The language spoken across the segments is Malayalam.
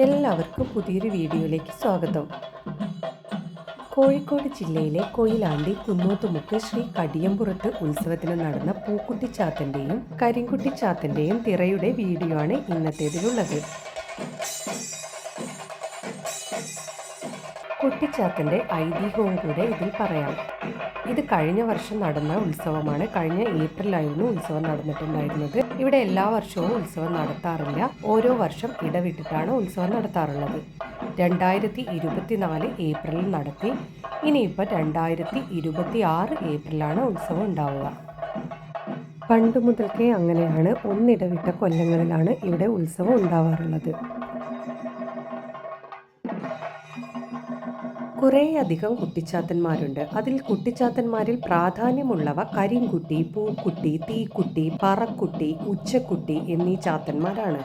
എല്ലാവർക്കും പുതിയൊരു വീഡിയോയിലേക്ക് സ്വാഗതം. കോഴിക്കോട് ജില്ലയിലെ കൊയിലാണ്ടി കുന്നോത്തുമുക്ക് ശ്രീ കടിയമ്പുറത്ത് ഉത്സവത്തിന് നടന്ന പൂക്കുട്ടിച്ചാത്തന്റെയും കരിങ്കുട്ടിച്ചാത്തന്റെയും തിറയുടെ വീഡിയോ ആണ് ഇന്നത്തേതിലുള്ളത്. കുട്ടിച്ചാത്തന്റെ ഐതിഹ്യവും കൂടെ ഇതിൽ പറയാം. ഇത് കഴിഞ്ഞ വർഷം നടന്ന ഉത്സവമാണ്. കഴിഞ്ഞ ഏപ്രിലായിരുന്നു ഉത്സവം നടന്നിട്ടുണ്ടായിരുന്നത്. ഇവിടെ എല്ലാ വർഷവും ഉത്സവം നടത്താറില്ല. ഓരോ വർഷം ഇടവിട്ടിട്ടാണ് ഉത്സവം നടത്താറുള്ളത്. രണ്ടായിരത്തി ഇരുപത്തിനാല് ഏപ്രിലിൽ നടത്തി. ഇനിയിപ്പോൾ രണ്ടായിരത്തി ഇരുപത്തി ആറ് ഏപ്രിലാണ് ഉത്സവം ഉണ്ടാവുക. പണ്ട് മുതൽക്കേ അങ്ങനെയാണ്. ഒന്നിടവിട്ട കൊല്ലങ്ങളിലാണ് ഇവിടെ ഉത്സവം ഉണ്ടാവാറുള്ളത്. കുറേയധികം കുട്ടിച്ചാത്തന്മാരുണ്ട്. അതിൽ കുട്ടിച്ചാത്തന്മാരിൽ പ്രാധാന്യമുള്ളവ കരിങ്കുട്ടി പൂക്കുട്ടി തീക്കുട്ടി പറക്കുട്ടി ഉച്ചക്കുട്ടി എന്നീ ചാത്തന്മാരാണ്.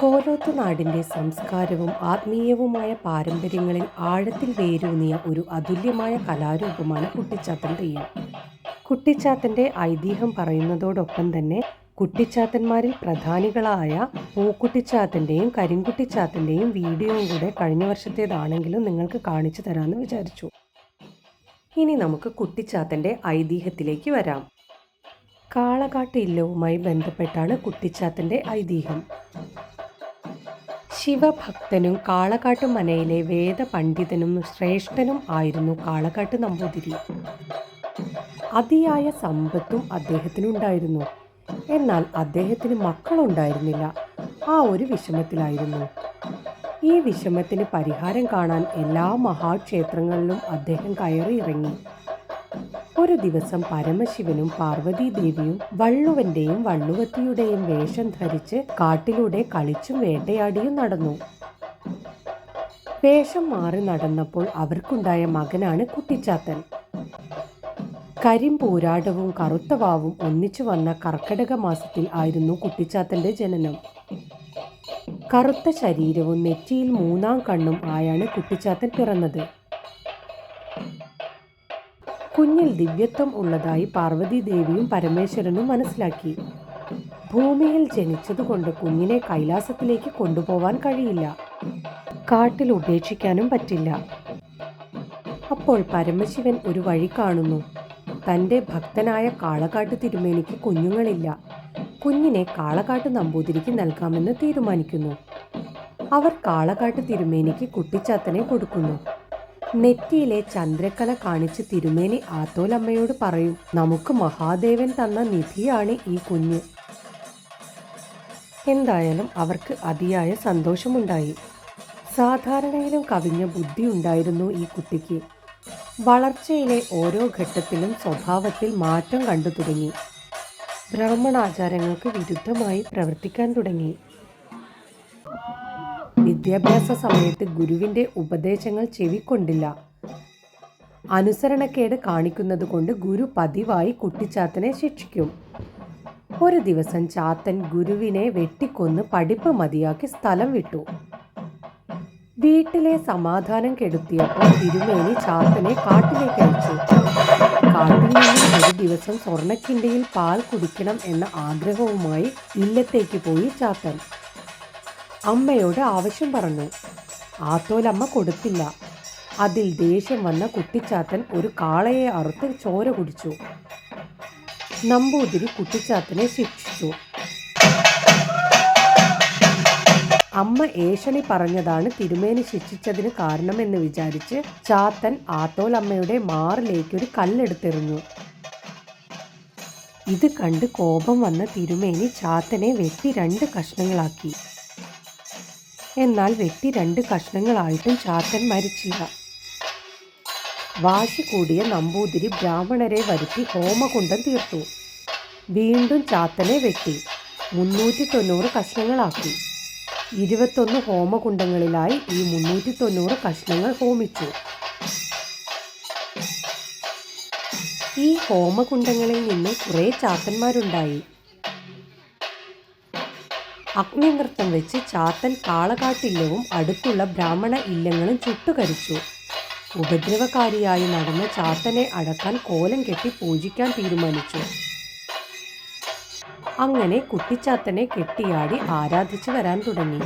കോലോത്തു നാടിന്റെ സംസ്കാരവും ആത്മീയവുമായ പാരമ്പര്യങ്ങളിൽ ആഴത്തിൽ വേരൂന്നിയ ഒരു അതുല്യമായ കലാരൂപമാണ് കുട്ടിച്ചാത്തൻ തെയ്യം. കുട്ടിച്ചാത്തന്റെ ഐതിഹ്യം പറയുന്നതോടൊപ്പം തന്നെ കുട്ടിച്ചാത്തന്മാരിൽ പ്രധാനികളായ പൂക്കുട്ടിച്ചാത്തന്റെയും കരിങ്കുട്ടിച്ചാത്തന്റെയും വീഡിയോയും കൂടെ കഴിഞ്ഞ വർഷത്തേതാണെങ്കിലും നിങ്ങൾക്ക് കാണിച്ചു തരാമെന്ന് വിചാരിച്ചു. ഇനി നമുക്ക് കുട്ടിച്ചാത്തന്റെ ഐതിഹ്യത്തിലേക്ക് വരാം. കാളകാട്ട് ഇല്ലവുമായി ബന്ധപ്പെട്ടാണ് കുട്ടിച്ചാത്തന്റെ ഐതിഹ്യം. ശിവഭക്തനും കാളകാട്ട് മനയിലെ വേദപണ്ഡിതനും ശ്രേഷ്ഠനും ആയിരുന്നു കാളകാട്ട് നമ്പൂതിരി. അതിയായ സമ്പത്തും അദ്ദേഹത്തിനുണ്ടായിരുന്നു. എന്നാൽ അദ്ദേഹത്തിന് മക്കളുണ്ടായിരുന്നില്ല. ആ ഒരു വിഷമത്തിലായിരുന്നു. ഈ വിഷമത്തിന് പരിഹാരം കാണാൻ എല്ലാ മഹാക്ഷേത്രങ്ങളിലും അദ്ദേഹം കയറിയിറങ്ങി ഒരു ദിവസം പരമശിവനും പാർവതീദേവിയും വള്ളുവന്റെയും വള്ളുവത്തിയുടെയും വേഷം ധരിച്ച് കാട്ടിലൂടെ കളിച്ചും വേട്ടയാടിയും നടന്നു. വേഷം മാറി നടന്നപ്പോൾ അവർക്കുണ്ടായ മകനാണ് കുട്ടിച്ചാത്തൻ. കരിമ്പൂരാടവും കറുത്തവാവും ഒന്നിച്ചു വന്ന കർക്കിടക മാസത്തിൽ ആയിരുന്നു കുട്ടിച്ചാത്തന്റെ ജനനം. കറുത്ത ശരീരവും നെറ്റിയിൽ മൂന്നാം കണ്ണും ആയാണ് കുട്ടിച്ചാത്തൻ പിറന്നത്. കുഞ്ഞിൽ ദിവ്യത്വം ഉള്ളതായി പാർവതി ദേവിയും പരമേശ്വരനും മനസ്സിലാക്കി. ഭൂമിയിൽ ജനിച്ചതുകൊണ്ട് കുഞ്ഞിനെ കൈലാസത്തിലേക്ക് കൊണ്ടുപോവാൻ കഴിയില്ല. കാട്ടിൽ ഉപേക്ഷിക്കാനും പറ്റില്ല. അപ്പോൾ പരമശിവൻ ഒരു വഴി കാണുന്നു. തന്റെ ഭക്തനായ കാളക്കാട്ട് തിരുമേനിക്ക് കുഞ്ഞുങ്ങളില്ല. കുഞ്ഞിനെ കാളക്കാട്ട് നമ്പൂതിരിക്ക് നൽകാമെന്ന് തീരുമാനിക്കുന്നു. അവർ കാളക്കാട്ട് തിരുമേനിക്ക് കുട്ടിച്ചാത്തനെ കൊടുക്കുന്നു. നെറ്റിയിലെ ചന്ദ്രക്കല കാണിച്ച് തിരുമേനി ആത്തോലമ്മയോട് പറയും നമുക്ക് മഹാദേവൻ തന്ന നിധിയാണ് ഈ കുഞ്ഞ് എന്തായാലും അവർക്ക് അതിയായ സന്തോഷമുണ്ടായി. സാധാരണയിലും കവിഞ്ഞ ബുദ്ധി ഉണ്ടായിരുന്നു ഈ കുട്ടിക്ക്. വളർച്ചയിലെ ഓരോ ഘട്ടത്തിലും സ്വഭാവത്തിൽ മാറ്റം കണ്ടു തുടങ്ങി. ബ്രാഹ്മണാചാരങ്ങൾക്ക് വിരുദ്ധമായി പ്രവർത്തിക്കാൻ തുടങ്ങി. വിദ്യാഭ്യാസ സമയത്ത് ഗുരുവിന്റെ ഉപദേശങ്ങൾ ചെവിക്കൊണ്ടില്ല. അനുസരണക്കേട് കാണിക്കുന്നത് കൊണ്ട് ഗുരു പതിവായി കുട്ടിച്ചാത്തനെ ശിക്ഷിക്കും. ഒരു ദിവസം ചാത്തൻ ഗുരുവിനെ വെട്ടിക്കൊന്ന് പഠിപ്പ് മതിയാക്കി സ്ഥലം വിട്ടു. വീട്ടിലെ സമാധാനം കെടുത്തിയപ്പോൾ തിരുമേനി ചാത്തനെ കാട്ടിലേക്ക് അയച്ചു. കാട്ടിൽ നിന്നും ഒരു ദിവസം സ്വർണക്കിണ്ടിയിൽ പാൽ കുടിക്കണം എന്ന ആഗ്രഹവുമായി ഇല്ലത്തേക്ക് പോയി ചാത്തൻ. അമ്മയോട് ആവശ്യം പറഞ്ഞു. ആത്തോലമ്മ കൊടുത്തില്ല. അതിൽ ദേഷ്യം വന്ന കുട്ടിച്ചാത്തൻ ഒരു കാളയെ അറുത്ത് ചോര കുടിച്ചു. നമ്പൂതിരി കുട്ടിച്ചാത്തനെ ശിക്ഷിച്ചു. അമ്മ ഏഷണി പറഞ്ഞതാണ് തിരുമേനി ശിക്ഷിച്ചതിന് കാരണമെന്ന് വിചാരിച്ച് ചാത്തൻ ആത്തോലമ്മയുടെ മാറിലേക്ക് ഒരു കല്ലെടുത്തെറിഞ്ഞു. ഇത് കണ്ട് കോപം വന്ന തിരുമേനി ചാത്തനെ വെട്ടി രണ്ട് കഷ്ണങ്ങളാക്കി. എന്നാൽ വെട്ടി രണ്ട് കഷ്ണങ്ങളായിട്ടും ചാത്തൻ മരിച്ചില്ല. വാശി കൂടിയ നമ്പൂതിരി ബ്രാഹ്മണരെ വരുത്തി ഹോമകുണ്ടം തീർത്തു. വീണ്ടും ചാത്തനെ വെട്ടി. മുന്നൂറ്റി തൊണ്ണൂറ് കഷ്ണങ്ങളാക്കി. ഇരുപത്തൊന്ന് ഹോമകുണ്ടങ്ങളിലായി ഈ മുന്നൂറ്റി തൊണ്ണൂറ് കഷ്ണങ്ങൾ ഹോമിച്ചു. ഈ ഹോമകുണ്ടങ്ങളിൽ നിന്ന് കുറേ ചാത്തന്മാരുണ്ടായി. അഗ്നിനൃത്തം വെച്ച് ചാത്തൻ കാളകാട്ടില്ലവും അടുത്തുള്ള ബ്രാഹ്മണ ഇല്ലങ്ങളും ചുട്ടുകരിച്ചു. ഉപദ്രവകാരിയായി നടന്ന ചാത്തനെ അടക്കാൻ കോലം കെട്ടി പൂജിക്കാൻ തീരുമാനിച്ചു. അങ്ങനെ കുട്ടിച്ചാത്തനെ കെട്ടിയാടി ആരാധിച്ചു വരാൻ തുടങ്ങി.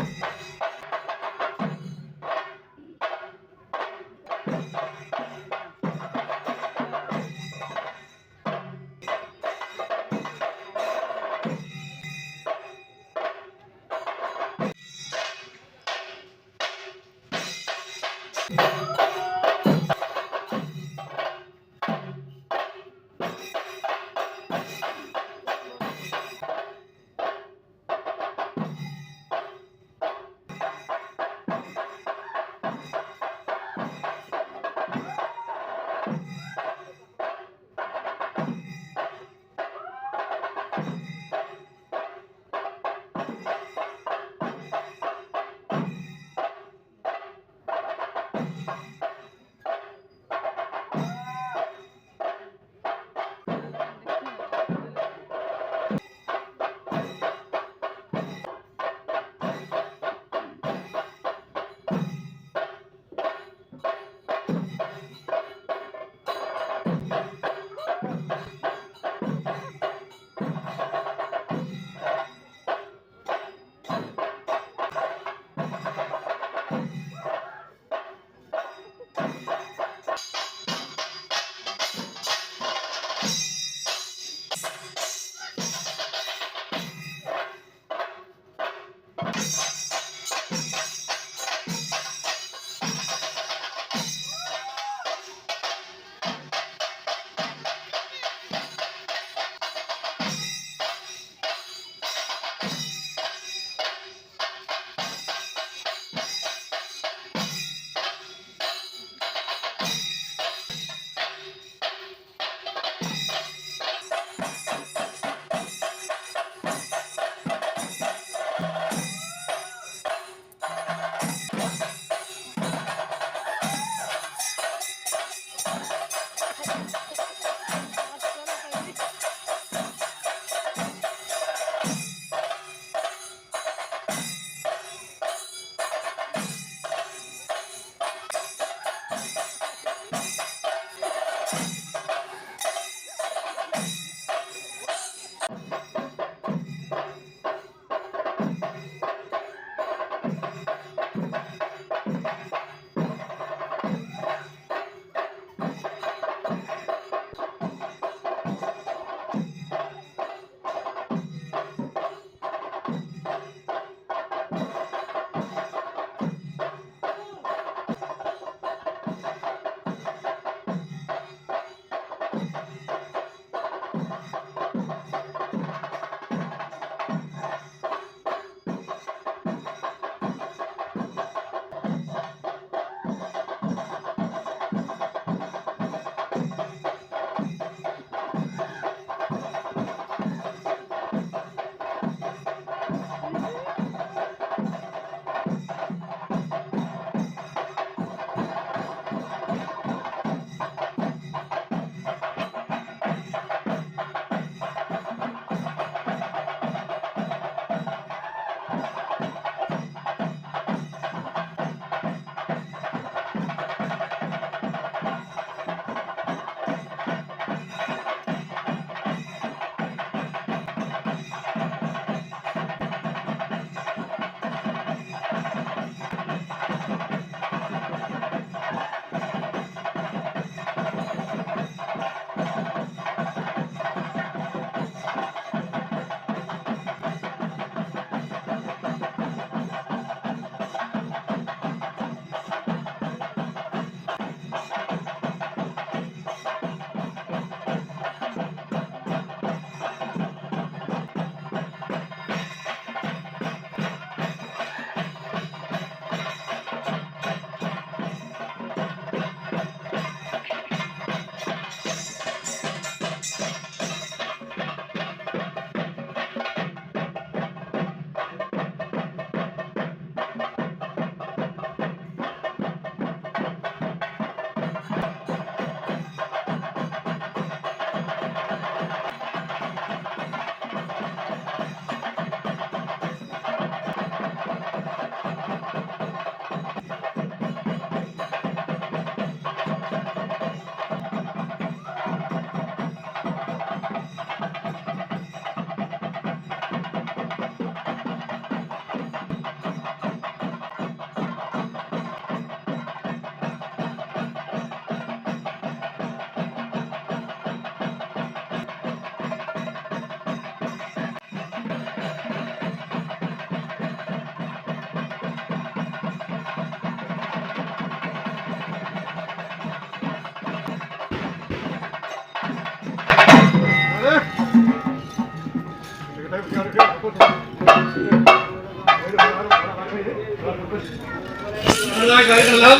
Lên rồi, lên lên.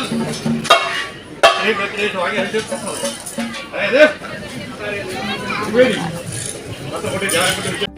Đi, đi thoại nghe trước. Đây đi. Quý đi. Bắt đầu đi chạy, bắt đầu đi.